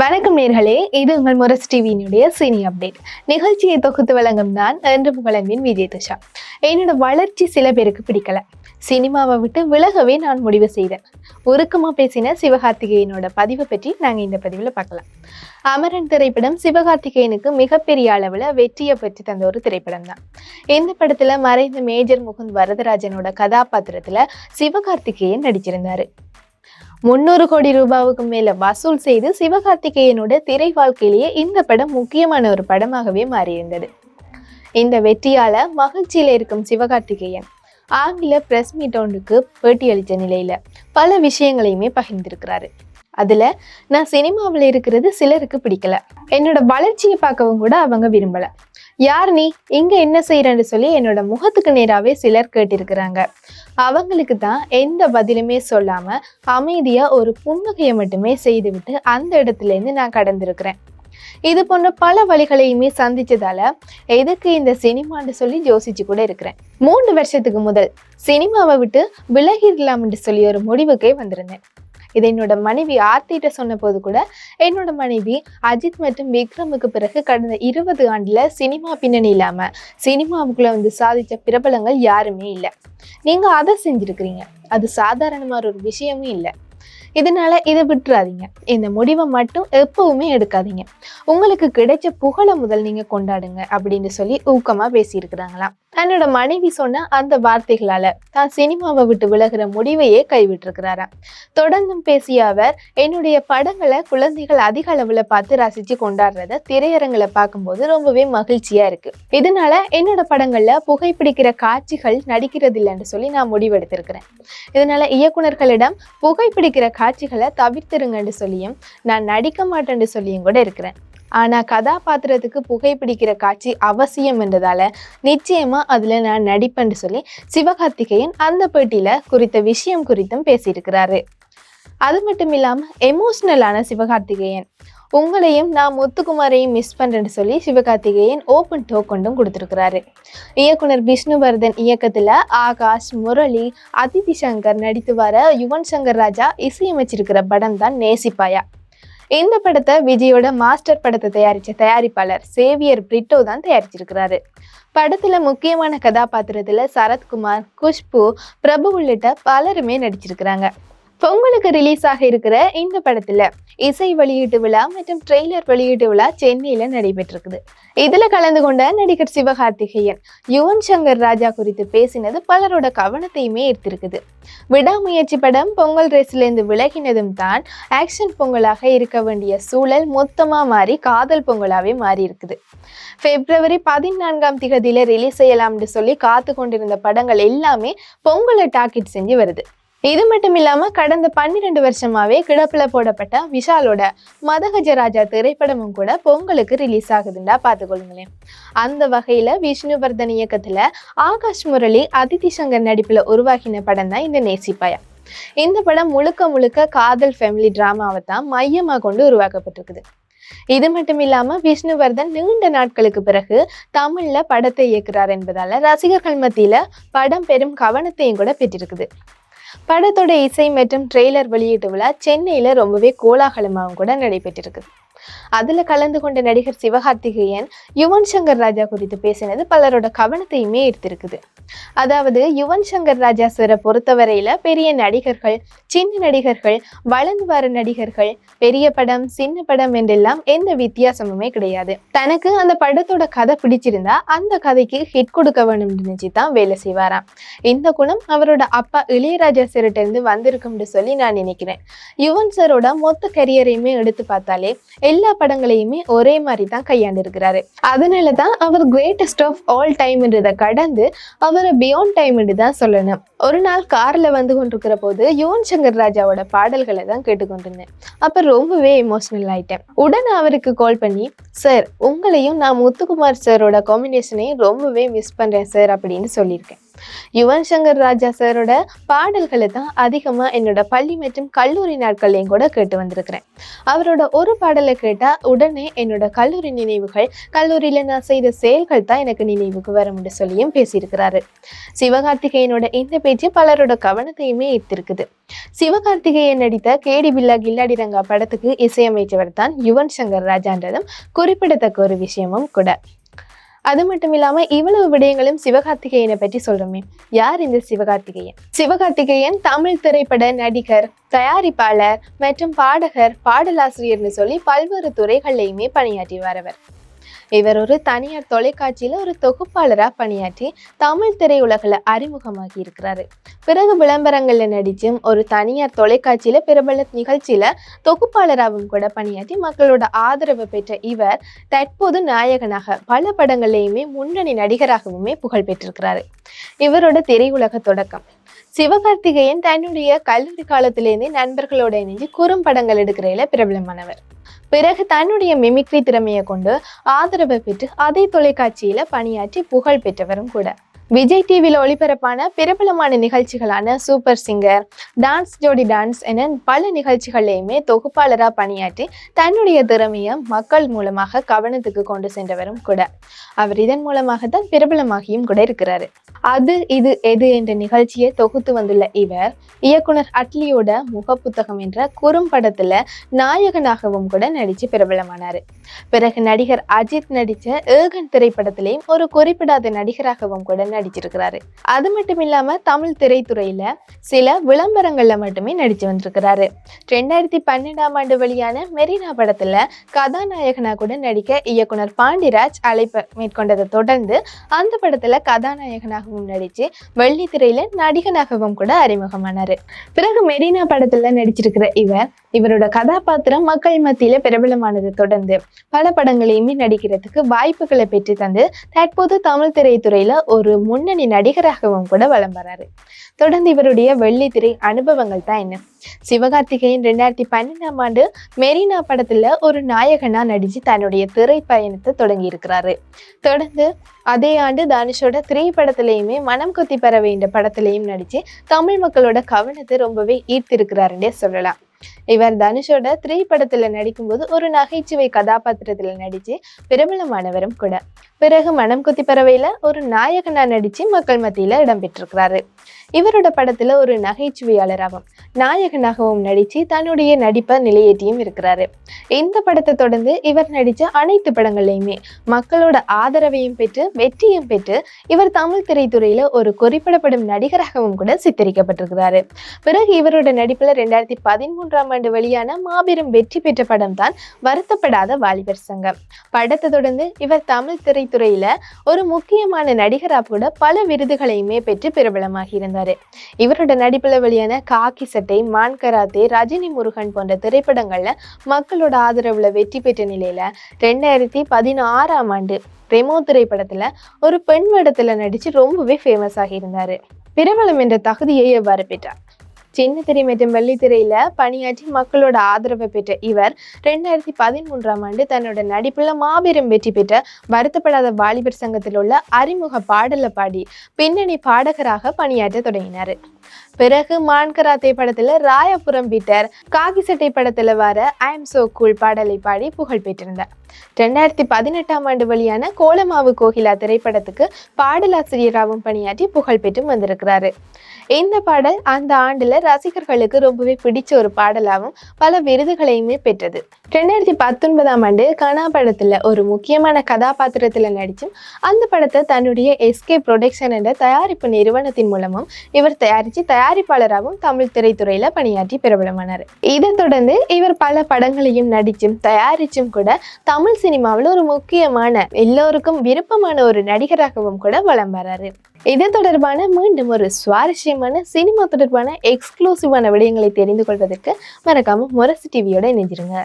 வணக்கம் நேர்களே இது உங்கள் முரசு டிவியினுடைய சினி அப்டேட். நிகழ்ச்சியை தொகுத்து வழங்கும் நான் என்று புகழன்பின் விஜய் துஷா. என்னோட வளர்ச்சி சில பேருக்கு பிடிக்கல. சினிமாவை விட்டு விலகவே நான் முடிவு செய்தேன். உருக்கமாக பேசின சிவகார்த்திகேயனோட பதிவை பற்றி நாங்கள் இந்த பதிவில் பார்க்கலாம். அமரன் திரைப்படம் சிவகார்த்திகேயனுக்கு மிகப்பெரிய அளவில் வெற்றியை பெற்று தந்த ஒரு திரைப்படம் தான். இந்த படத்தில் மறைந்த மேஜர் முகுந்த் வரதராஜனோட கதாபாத்திரத்தில் சிவகார்த்திகேயன் நடிச்சிருந்தார். முன்னூறு கோடி ரூபாவுக்கு மேல வசூல் செய்து சிவகார்த்திகேயனோட திரை வாழ்க்கையிலேயே இந்த படம் முக்கியமான ஒரு படமாகவே மாறியிருந்தது. இந்த வெற்றியால மகிழ்ச்சியில இருக்கும் சிவகார்த்திகேயன் ஆங்கில பிரஸ் மீட் ஒன்றுக்கு பேட்டியளித்த நிலையில பல விஷயங்களையுமே பகிர்ந்திருக்கிறாரு. அதுல நான் சினிமாவில் இருக்கிறது சிலருக்கு பிடிக்கல. என்னோட வளர்ச்சியை பார்க்கவும் கூட அவங்க விரும்பல. யார் நீ? இங்க என்ன செய்யறன்னு சொல்லி என்னோட முகத்துக்கு நேராகவே சிலர் கேட்டிருக்கிறாங்க. அவங்களுக்கு தான் எந்த பதிலுமே சொல்லாம அமைதியா ஒரு புன்னகையை மட்டுமே செய்துவிட்டு அந்த இடத்துல இருந்து நான் கடந்திருக்கிறேன். இது போன்ற பல வழிகளையுமே சந்திச்சதால எதுக்கு இந்த சினிமான்னு சொல்லி யோசிச்சு கூட இருக்கிறேன். மூன்று வருஷத்துக்கு முதல் சினிமாவை விட்டு விலகிடலாம்னு சொல்லி ஒரு முடிவுக்கே வந்திருந்தேன். இதை என்னோட மனைவி ஆர்த்திட்ட சொன்ன போது கூட என்னோட மனைவி அஜித் மற்றும் விக்ரமுக்கு பிறகு கடந்த இருபது ஆண்டுல சினிமா பின்னணி இல்லாம சினிமாவுக்குள்ள வந்து சாதிச்ச பிரபலங்கள் யாருமே இல்லை. நீங்க அதை செஞ்சிருக்கிறீங்க. அது சாதாரணமான ஒரு விஷயமே இல்லை. இதனால இதை விட்டுறாதீங்க. இந்த முடிவை மட்டும் எப்பவுமே எடுக்காதீங்க. உங்களுக்கு கிடைச்ச புகழை முதல் நீங்க கொண்டாடுங்க அப்படின்னு சொல்லி ஊக்கமா பேசியிருக்கிறாங்களாம். தன்னோட மனைவி சொன்ன அந்த வார்த்தைகளால தான் சினிமாவை விட்டு விலகிற முடிவையே கைவிட்டிருக்கிறாராம். தொடர்ந்தும் பேசிய அவர் என்னுடைய படங்களை குழந்தைகள் அதிக அளவுல பார்த்து ரசிச்சு கொண்டாடுறத திரையரங்களை பார்க்கும்போது ரொம்பவே மகிழ்ச்சியா இருக்கு. இதனால என்னோட படங்கள்ல புகைப்பிடிக்கிற காட்சிகள் நடிக்கிறது இல்லைன்னு சொல்லி நான் முடிவெடுத்திருக்கிறேன். இதனால இயக்குனர்களிடம் புகைப்பிடிக்கிற காட்சிகளை தவிர்த்துருங்கன்னு சொல்லியும் நான் நடிக்க மாட்டேன்னு சொல்லியும் கூட இருக்கிறேன். ஆனா கதாபாத்திரத்துக்கு புகைப்பிடிக்கிற காட்சி அவசியம் என்றதால நிச்சயமா அதுல நான் நடிப்பேன்னு சொல்லி சிவகார்த்திகேயன் அந்த பேட்டியில் குறித்த விஷயம் குறித்தும் பேசியிருக்கிறாரு. அது மட்டும் இல்லாம எமோஷ்னலான சிவகார்த்திகேயன். உங்களையும் நான் முத்துக்குமாரையும் மிஸ் பண்ணுறேன்னு சொல்லி சிவகார்த்திகேயன் ஓப்பன் டோ கொண்டும் கொடுத்துருக்கிறாரு. இயக்குனர் விஷ்ணுவர்தன் இயக்கத்தில் ஆகாஷ் முரளி அதிதி சங்கர் நடித்து வர யுவன் சங்கர் ராஜா இசையமைச்சிருக்கிற படம் தான் நேசிப்பாயா. இந்த படத்தை விஜயோட மாஸ்டர் படத்தை தயாரித்த தயாரிப்பாளர் சேவியர் பிரிட்டோ தான் தயாரிச்சிருக்கிறாரு. படத்தில் முக்கியமான கதாபாத்திரத்தில் சரத்குமார் குஷ்பு பிரபு உள்ளிட்ட பலருமே நடிச்சிருக்கிறாங்க. பொங்கலுக்கு ரிலீஸ் ஆக இருக்கிற இந்த படத்துல இசை வெளியீட்டு விழா மற்றும் ட்ரெய்லர் வெளியீட்டு விழா சென்னையில நடைபெற்றிருக்குது. இதுல கலந்து கொண்ட நடிகர் சிவகார்த்திகேயன் யுவன் சங்கர் ராஜா குறித்து பேசினது பலரோட கவனத்தையுமே ஈர்த்திருக்குது. விடாமுயற்சி படம் பொங்கல் ரேஸ்ல இருந்து விலகினதும் தான் ஆக்ஷன் பொங்கலாக இருக்க வேண்டிய சூழல் மொத்தமா மாறி காதல் பொங்கலாவே மாறி இருக்குது பிப்ரவரி பதினான்காம் திகதியில ரிலீஸ் செய்யலாம்னு சொல்லி காத்து கொண்டிருந்த படங்கள் எல்லாமே பொங்கலை டார்கெட் செஞ்சு வருது. இது மட்டும் இல்லாம கடந்த பன்னிரெண்டு வருஷமாவே கிடப்புல போடப்பட்ட விஷாலோட மதகஜராஜா திரைப்படமும் கூட பொங்கலுக்கு ரிலீஸ் ஆகுதுண்டா பாத்துக்கொள்ளுங்களேன் அந்த வகையில விஷ்ணுவர்தன் இயக்கத்துல ஆகாஷ் முரளி அதிதி சங்கர் நடிப்புல உருவாகின படம் தான் இந்த நேசிப்பாயா. இந்த படம் முழுக்க முழுக்க காதல் ஃபேமிலி டிராமாவை தான் மையமாக கொண்டு உருவாக்கப்பட்டிருக்குது. இது மட்டும் இல்லாம விஷ்ணுவர்தன் நீண்ட நாட்களுக்கு பிறகு தமிழ்ல படத்தை இயக்குறார் என்பதால ரசிகர்கள் மத்தியில படம் பெரும் கவனத்தையும் கூட பெற்றிருக்குது. படத்தோட இசை மற்றும் ட்ரெய்லர் வெளியீட்டு விழா சென்னையில ரொம்பவே கோலாகலமாகவும் கூட நடைபெற்றிருக்கு. அதுல கலந்து கொண்ட நடிகர் சிவகார்த்திகேயன் யுவன் சங்கர் ராஜா குறித்து பேசினது பலரோட கவனத்தையுமே ஈர்த்திருக்குது. அதாவது யுவன் சங்கர் ராஜா சாரை பொறுத்தவரையில பெரிய நடிகர்கள் சின்ன நடிகர்கள் வளர்ந்து வர நடிகர்கள் பெரிய படம் சின்ன படம் என்றெல்லாம் எந்த வித்தியாசமுமே கிடையாது. தனக்கு அந்த படத்தோட கதை பிடிச்சிருந்தா அந்த கதைக்கு ஹிட் கொடுக்க வேணும்னு நினைச்சு தான் வேலை செய்வாராம். இந்த குணம் அவரோட அப்பா இளையராஜா சார்கிட்ட இருந்து வந்திருக்கும்னு சொல்லி நான் நினைக்கிறேன். யுவன் சாரோட மொத்த கரியரையுமே எடுத்து பார்த்தாலே எல்லா படங்களையுமே ஒரே மாதிரி தான் கையாண்டிருக்கிறாரு. அதனால தான் அவர் கிரேட்டஸ்ட் ஆஃப் ஆல் டைம்ன்றதை கடந்து அவரை பியாண்ட் டைம்னு தான் சொல்லணும். ஒரு நாள் கார்ல வந்து கொண்டிருக்கிற போது யுவன் சங்கர் ராஜாவோட பாடல்களை தான் கேட்டுக்கொண்டிருந்தேன். அப்ப ரொம்பவே எமோஷனல் ஆயிட்டேன். உடனே அவருக்கு கால் பண்ணி சார் உங்களையும் நான் முத்துக்குமார் சாரோட காம்பினேஷனையும் ரொம்பவே மிஸ் பண்றேன் சார் அப்படின்னு சொல்லியிருக்கேன். யுவன் சங்கர் ராஜா சாரோட பாடல்களை தான் அதிகமாக என்னோட பள்ளி மற்றும் கல்லூரி நாட்கள்லையும் கூட கேட்டு வந்திருக்கிறேன். அவரோட ஒரு பாடலை கேட்டால் உடனே என்னோட கல்லூரி நினைவுகள் கல்லூரியில் நான் செய்த செயல்கள் தான் எனக்கு நினைவுக்கு வரும்னு சொல்லியும் பேசியிருக்கிறாரு. சிவகார்த்திகேயனோட இந்த பேச்சு பலரோட கவனத்தையுமே ஈர்த்திருக்குது. சிவகார்த்திகேயன் நடித்த கேடி பில்லா கில்லாடி ரங்கா படத்துக்கு இசையமைச்சவர் தான் யுவன் சங்கர் ராஜான்றதும் குறிப்பிடத்தக்க ஒரு விஷயமும் கூட. அது மட்டும் இல்லாம இவ்வளவு விடயங்களும் சிவகார்த்திகேயனை பற்றி சொல்றோமே. யார் இந்த சிவகார்த்திகேயன்? சிவகார்த்திகேயன் தமிழ் திரைப்பட நடிகர் தயாரிப்பாளர் மற்றும் பாடகர் பாடலாசிரியர்னு சொல்லி பல்வேறு துறைகள்லையுமே பணியாற்றி வரவர். இவர் ஒரு தனியார் தொலைக்காட்சியில் ஒரு தொகுப்பாளராக பணியாற்றி தமிழ் திரையுலகில் அறிமுகமாகி இருக்கிறாரு. பிறகு விளம்பரங்களில் நடிச்சும் ஒரு தனியார் தொலைக்காட்சியில் பிரபல நிகழ்ச்சியில் தொகுப்பாளராகவும் கூட பணியாற்றி மக்களோட ஆதரவு பெற்ற இவர் தற்போது நாயகனாக பல படங்கள்லையுமே முன்னணி நடிகராகவுமே புகழ் பெற்றிருக்கிறாரு. இவரோட திரையுலக தொடக்கம் சிவகார்த்திகேயன் தன்னுடைய கல்லூரி காலத்திலேருந்தே நண்பர்களோட இணைஞ்சு குறும்படங்கள் எடுக்கிறதுல பிரபலமானவர். பிறகு தன்னுடைய மிமிக்ரி திறமையை கொண்டு ஆதரவை பெற்று அதே தொலைக்காட்சியில பணியாற்றி புகழ் பெற்றவரும் கூட. விஜய் டிவியில் ஒளிபரப்பான பிரபலமான நிகழ்ச்சிகளான super singer dance Jodi dance என பல நிகழ்ச்சிகள்லையுமே தொகுப்பாளராக பணியாற்றி தன்னுடைய திறமையை மக்கள் மூலமாக கவனத்துக்கு கொண்டு சென்றவரும் கூட. அவர் இதன் மூலமாக தான் பிரபலமாகியும் கூட இருக்கிறாரு. அது இது எது என்ற நிகழ்ச்சியை தொகுத்து வந்துள்ள இவர் இயக்குனர் அட்லியோட முகப்புத்தகம் என்ற குறும்படத்துல நாயகனாகவும் கூட நடிச்சு பிரபலமானாரு. பிறகு நடிகர் அஜித் நடித்த ஏகன் திரைப்படத்திலையும் ஒரு குறிப்பிடாத நடிகராகவும் கூட நடிச்சிருக்கிறாரு. அது மட்டும் இல்லாம தமிழ் திரைத்துறையில சில விளம்பரங்கள்ல மட்டுமே நடிச்சு வந்திருக்கிறாரு. ரெண்டாயிரத்தி பன்னெண்டாம் ஆண்டு வெளியான மெரினா படத்துல கதாநாயகனா கூட நடிக்க இயக்குனர் பாண்டிராஜ் அழைப்பு மேற்கொண்டதை தொடர்ந்து அந்த படத்துல கதாநாயகனாகவும் நடிச்சு வெள்ளித்திரையில நடிகனாகவும் கூட அறிமுகமானாரு. பிறகு மெரினா படத்துல நடிச்சிருக்கிற இவர் இவரோட கதாபாத்திரம் மக்கள் மத்தியில பிரபலமானதை தொடர்ந்து பல படங்களையுமே நடிக்கிறதுக்கு வாய்ப்புகளை பெற்று தந்து தற்போது தமிழ் திரைத்துறையில ஒரு முன்னணி நடிகராகவும் கூட வலம் வராரு. தொடர்ந்து இவருடைய வெள்ளித்திரை அனுபவங்கள் தான் என்ன? சிவகார்த்திகேயன் ரெண்டாயிரத்தி பன்னெண்டாம் ஆண்டு மெரினா படத்துல ஒரு நாயகனா நடிச்சு தன்னுடைய திரை பயணத்தை தொடங்கி இருக்கிறாரு தொடர்ந்து அதே ஆண்டு தனுஷோட திரைப்படத்திலையுமே மனம் கொத்தி பெற வேண்டிய படத்திலையும் நடிச்சு தமிழ் மக்களோட கவனத்தை ரொம்பவே ஈர்த்திருக்கிறாருன்னே சொல்லலாம். இவர் தனுஷோட திரைப்படத்துல நடிக்கும்போது ஒரு நகைச்சுவை கதாபாத்திரத்துல நடிச்சு பிரபலமானவரும் கூட. பிறகு மனம் குத்தி பறவையில ஒரு நாயகனா நடிச்சு மக்கள் மத்தியில இடம்பெற்றிருக்கிறாரு இவரோட படத்தில் ஒரு நகைச்சுவையாளராகவும் நாயகனாகவும் நடித்து தன்னுடைய நடிப்பை நிலையேற்றியும் இருக்கிறாரு. இந்த படத்தை தொடர்ந்து இவர் நடித்த அனைத்து படங்கள்லையுமே மக்களோட ஆதரவையும் பெற்று வெற்றியும் பெற்று இவர் தமிழ் திரைத்துறையில் ஒரு குறிப்பிடப்படும் நடிகராகவும் கூட சித்தரிக்கப்பட்டிருக்கிறாரு. பிறகு இவரோட நடிப்பில் ரெண்டாயிரத்தி பதிமூன்றாம் ஆண்டு வெளியான மாபெரும் வெற்றி பெற்ற படம் தான் வருத்தப்படாத வாலிபர் சங்கம். படத்தை தொடர்ந்து இவர் தமிழ் திரைத்துறையில் ஒரு முக்கியமான நடிகராக கூட பல விருதுகளையுமே பெற்று பிரபலமாகி இருந்தார். இவரோட நடிப்புல வெளியான காக்கி சட்டை மான் கராத்தே ரஜினி முருகன் போன்ற திரைப்படங்கள்ல மக்களோட ஆதரவுல வெற்றி பெற்ற நிலையில ரெண்டாயிரத்தி பதினாறாம் ஆண்டு ரெமோ திரைப்படத்துல ஒரு பெண் வேடத்துல நடிச்சு ரொம்பவே ஃபேமஸ் ஆகியிருந்தாரு பிரபலம் என்ற தகுதியை எவ்வாறு பெற்றார்? சின்ன திரை மற்றும் வெள்ளித்திரையில பணியாற்றி மக்களோட ஆதரவை பெற்ற இவர் ரெண்டாயிரத்தி பதிமூன்றாம் ஆண்டு தன்னோட நடிப்புல மாபெரும் வெற்றி பெற்ற வருத்தப்படாத வாலிபர் சங்கத்தில் உள்ள அறிமுக பாடல பாடி பின்னணி பாடகராக பணியாற்ற தொடங்கினார். பிறகு மான்கராத்தே படத்துல ராயபுரம் பீட்டர் காகிசட்டை படத்துல வர ஐ சோ கூல் பாடலை பாடி புகழ் பெற்றிருந்தார். ரெண்டாயிரத்தி பதினெட்டாம் ஆண்டு வெளியான கோலமாவு கோகிலா திரைப்படத்துக்கு பாடலாசிரியராகவும் பணியாற்றி புகழ் பெற்றும் வந்திருக்கிறாரு. இந்த பாடல் அந்த ஆண்டுல ரசிகர்களுக்கு ரொம்பவே பிடிச்ச ஒரு பாடலாகவும் பல விருதுகளையுமே பெற்றது. ரெண்டாயிரத்தி பத்தொன்பதாம் ஆண்டு கனா படத்தில் ஒரு முக்கியமான கதாபாத்திரத்தில் நடிச்சும் அந்த படத்தை தன்னுடைய எஸ்கே ப்ரொடக்ஷன் என்ற தயாரிப்பு நிறுவனத்தின் மூலமும் இவர் தயாரித்து தயாரிப்பாளராகவும் தமிழ் திரைத்துறையில் பணியாற்றி பிரபலமானார். இதைத் தொடர்ந்து இவர் பல படங்களையும் நடிச்சும் தயாரிச்சும் கூட தமிழ் சினிமாவில் ஒரு முக்கியமான எல்லோருக்கும் விருப்பமான ஒரு நடிகராகவும் கூட வலம் வராரு. இது தொடர்பான மீண்டும் ஒரு சுவாரஸ்யமான சினிமா தொடர்பான எக்ஸ்க்ளூசிவான விடயங்களை தெரிந்து கொள்வதற்கு மறக்காமல் முரசு டிவியோட இணைஞ்சிருங்க